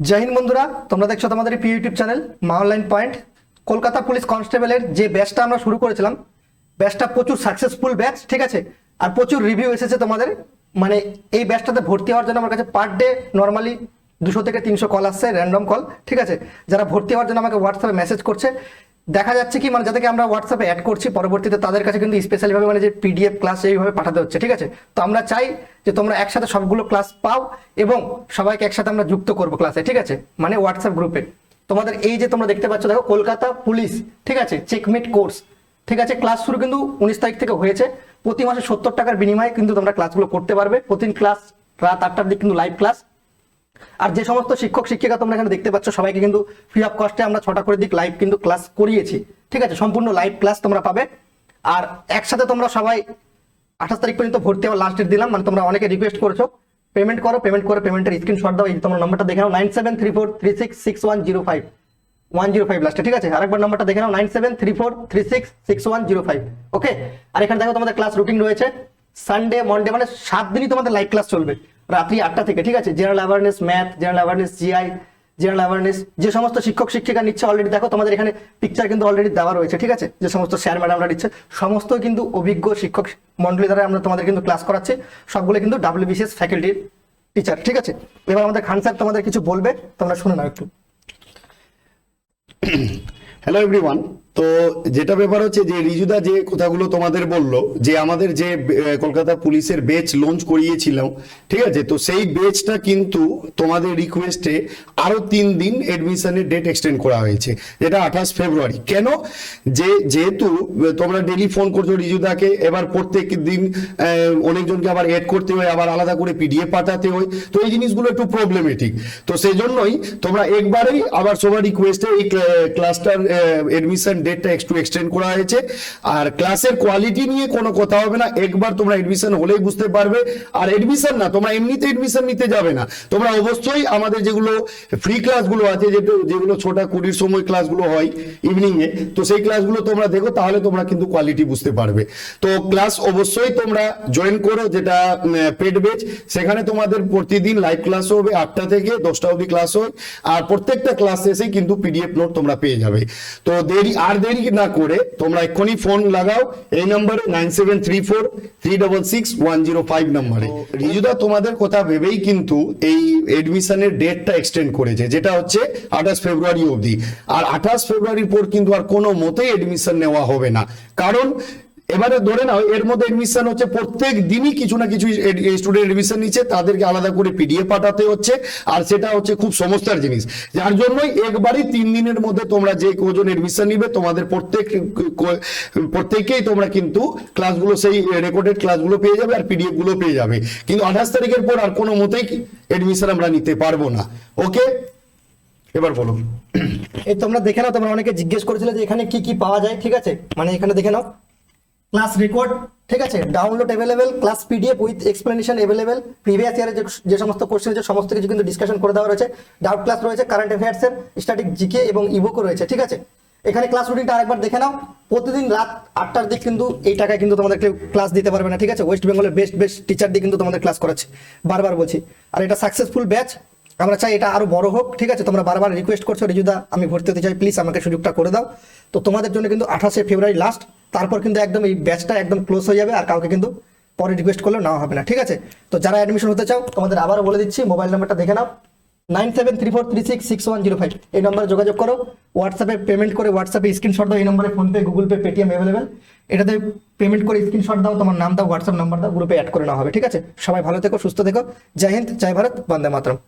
জয় হিন্দ বন্ধুরা, তোমরা দেখছ তোমাদের প্রিয় YouTube channel Maa online point. Kolkata police কনস্টেবলের যে ব্যাচটা আমরা শুরু করেছিলাম ব্যাচটা প্রচুর সাকসেসফুল ব্যাচ ঠিক আছে? আর প্রচুর রিভিউ এসেছে তোমাদের। মানে এই ব্যাচটাতে ভর্তি হওয়ার জন্য আমার কাছে পার ডে নর্মালি দুশো থেকে তিনশো কল আসছে র্যান্ডম কল ঠিক আছে? যারা ভর্তি হওয়ার জন্য আমাকে হোয়াটসঅ্যাপে মেসেজ করছে দেখা যাচ্ছে কি মানে যাদেরকে আমরা হোয়াটসঅ্যাপে অ্যাড করছি, পরবর্তীতে তাদের কাছে কিন্তু স্পেশালি ভাবে মানে যে পিডিএফ ক্লাস এইভাবে পাঠাতে হচ্ছে, ঠিক আছে? তো আমরা চাই যে তোমরা একসাথে সবগুলো ক্লাস পাও এবং সবাইকে একসাথে আমরা যুক্ত করব ক্লাসে ঠিক আছে? মানে হোয়াটসঅ্যাপ গ্রুপে তোমাদের এই যে তোমরা দেখতে পাচ্ছ, দেখো কলকাতা পুলিশ, ঠিক আছে? চেকমেট কোর্স ঠিক আছে? ক্লাস শুরু কিন্তু উনিশ তারিখ থেকে হয়েছে। প্রতি মাসে সত্তর টাকার বিনিময়ে কিন্তু তোমরা ক্লাসগুলো করতে পারবে। প্রতিদিন ক্লাস রাত আটটার দিক কিন্তু লাইভ ক্লাস আর যে সমস্ত শিক্ষক, শিক্ষিকা তোমরা এখানে দেখতে পাচ্ছ, সবাইকে কিন্তু ফ্রি অফ কস্টে আমরা ছটা করে দিক লাইভ কিন্তু ক্লাস করিয়েছি। ঠিক আছে? সম্পূর্ণ লাইভ ক্লাস তোমরা পাবে। আর একসাথে তোমরা সবাই আঠাশ তারিখ পর্যন্ত ভর্তি হওয়ার লাস্ট ডেট দিলাম। মানে তোমরা অনেকে রিকোয়েস্ট করেছ। পেমেন্ট করো পেমেন্ট করে পেমেন্টের স্ক্রিনশট দাও। এই তোমার নাম্বারটা দেখে নাও nine seven three four three six six one zero five one zero five লাস্টে ঠিক আছে? আরেকবার নাম্বারটা দেখে নাও nine seven three four three six six one zero five okay আর এখানে দেখো তোমাদের ক্লাস রুটিন রয়েছে। সানডে মন্ডে মানে সাত দিনই তোমাদের লাইভ ক্লাস চলবে। রাত্রি আটটা থেকে, ঠিক আছে? General awareness math general awareness GI general awareness যে সমস্ত শিক্ষক, শিক্ষিকা নিচ্ছে অলরেডি দেখো তোমাদের এখানে পিকচার কিন্তু অলরেডি দেওয়া রয়েছে, ঠিক আছে? যে সমস্ত স্যার ম্যাডামরা নিচ্ছে, সমস্ত কিন্তু অভিজ্ঞ শিক্ষক মন্ডলী দ্বারা আমরা তোমাদের কিন্তু ক্লাস করাচ্ছি, সবগুলো কিন্তু ডাব্লিউবিসিএস ফ্যাকাল্টির টিচার ঠিক আছে? এবার আমাদের খান স্যার তোমাদের কিছু বলবে, তোমরা শুনে নাও একটু। হ্যালো এভরিওয়ান তো যেটা ব্যাপার হচ্ছে যে রিজুদা যে কথাগুলো তোমাদের বলল, যে আমাদের যে কলকাতা পুলিশের বেচ লঞ্চ করিয়েছিলাম, ঠিক আছে? তো সেই বেচটা কিন্তু তোমাদের রিকোয়েস্টে আরও তিন দিন এডমিশনের ডেট এক্সটেন্ড করা হয়েছে, যেটা আঠাশ ফেব্রুয়ারি। কেন? যে, যেহেতু তোমরা ডেলি ফোন করছ রিজুদাকে, এবার প্রত্যেক দিন অনেকজনকে আবার এড করতে হয়, আবার আলাদা করে পিডিএফ পাঠাতে হয়, তো এই জিনিসগুলো একটু প্রবলেমেটিক তো সেই জন্যই তোমরা একবারেই আবার সবার রিকোয়েস্টে এই ক্লা- ক্লাসটার এডমিশন ডেটটা একটু এক্সটেন্ড করা হয়েছে। আর ক্লাসের কোয়ালিটি নিয়ে কোনো কথা হবে না। একবার তোমরা এডমিশন হলেই বুঝতে পারবে। আর এডমিশন না, তোমরা এমনিতে এডমিশন নিতে যাবে না। তোমরা অবশ্যই আমাদের যেগুলো ফ্রি ক্লাসগুলো আছে, যেটা, যেগুলো ছোটা কুড়ির সময় ক্লাসগুলো হয় ইভিনিং এ, তো সেই ক্লাসগুলো তোমরা দেখো, তাহলে তোমরা কিন্তু কোয়ালিটি বুঝতে পারবে। তো ক্লাস অবশ্যই তোমরা জয়েন করো, যেটা পেড বেচ সেখানে তোমাদের প্রতিদিন লাইভ ক্লাস হবে আটটা থেকে দশটা অবধি ক্লাস হয়। আর প্রত্যেকটা ক্লাস শেষে কিন্তু পিডিএফ নোট তোমরা পেয়ে যাবে। তো দেরি আর দেরি না করে তোমরা এক্ষুনি ফোন লাগাও। এই নম্বরে nine seven three four three double six one zero five নম্বরে রিজুদা তোমাদের কথা ভেবেই কিন্তু এই এডমিশনের ডেটটা এক্সটেন্ড করেছে যেটা হচ্ছে আঠাশ ফেব্রুয়ারি অবধি। আর আঠাশ ফেব্রুয়ারির পর কিন্তু আর কোনো মতেই এডমিশন নেওয়া হবে না। কারণ এবারে ধরে নাও, এর মধ্যে এডমিশন হচ্ছে, প্রত্যেক দিনই কিছু না কিছু স্টুডেন্ট এডমিশন নিচ্ছে, তাদেরকে আলাদা করে পিডিএফ পাঠাতে হচ্ছে, আর সেটা হচ্ছে খুব সমস্যার জিনিস। যার জন্যই একবারই তিন দিনের মধ্যে তোমরা যে কজন এডমিশন নিবে, তোমাদের প্রত্যেক প্রত্যেকেই তোমরা কিন্তু ক্লাসগুলো সেই রেকর্ডেড ক্লাসগুলো পেয়ে যাবে, আর পিডিএফগুলো পেয়ে যাবে। কিন্তু আঠাশ তারিখের পর আর কোনো মতেই এডমিশন আমরা নিতে পারব না। ওকে এবার বলো। এই তোমরা দেখে নাও, তোমরা অনেকে জিজ্ঞেস করেছিলে যে এখানে কি কি পাওয়া যায়, ঠিক আছে? মানে এখানে দেখে নাও। ক্লাস রেকর্ড, ঠিক আছে? Download available class PDF with explanation available previous ইয়ারে যে সমস্ত কোশ্চেন আছে সমস্ত কিছু কিন্তু ডিসকাশন করে দেওয়া রয়েছে। ডাউট ক্লাস রয়েছে কারেন্ট অ্যাফেয়ার্সের স্ট্যাটিক জিকে এবং ইবুকও রয়েছে, ঠিক আছে? এখানে ক্লাস রুটিনটা আরেকবার দেখে নাও। প্রতিদিন রাত আটটার দিক কিন্তু এই টাকায় কিন্তু তোমাদের ক্লাস দিতে পারবে না, ঠিক আছে? ওয়েস্ট বেঙ্গলের বেস্ট বেস্ট টিচার দিয়ে কিন্তু তোমাদের ক্লাস করাচ্ছে। বারবার বলছি। আর এটা সাকসেসফুল ব্যাচ আমরা চাই এটা আরও বড় হোক, ঠিক আছে? তোমরা বারবার রিকোয়েস্ট করছ, রিজুদা, আমি ভর্তি হতে চাই প্লিজ আমাকে সুযোগটা করে দাও। তো তোমাদের জন্য কিন্তু আঠাশে ফেব্রুয়ারি লাস্ট তারপর কিন্তু একদম এই ব্যাচটা একদম ক্লোজ হয়ে যাবে আর কাউকে কিন্তু পরে রিকোয়েস্ট করলেও নেওয়া হবে না, ঠিক আছে? তো যারা অ্যাডমিশন হতে চাও, তোমাদের আবারও বলে দিচ্ছি মোবাইল নাম্বারটা দেখে নাও। Nine seven three four three six six one zero five এই নম্বরে যোগাযোগ করো হোয়াটসঅ্যাপে পেমেন্ট করে হোয়াটসঅ্যাপে স্ক্রিনশট দাও, এই নম্বরে PhonePe Google Pay Paytm available এটাতে পেমেন্ট করে স্ক্রিনশট দাও, তোমার নাম দাও হোয়াটসঅ্যাপ নাম্বার দাও গ্রুপে অ্যাড করে নেওয়া হবে, ঠিক আছে? সবাই ভালো থেকো, সুস্থ থেকো। জয় হিন্দ, জয় ভারত, বন্দে মাতরম।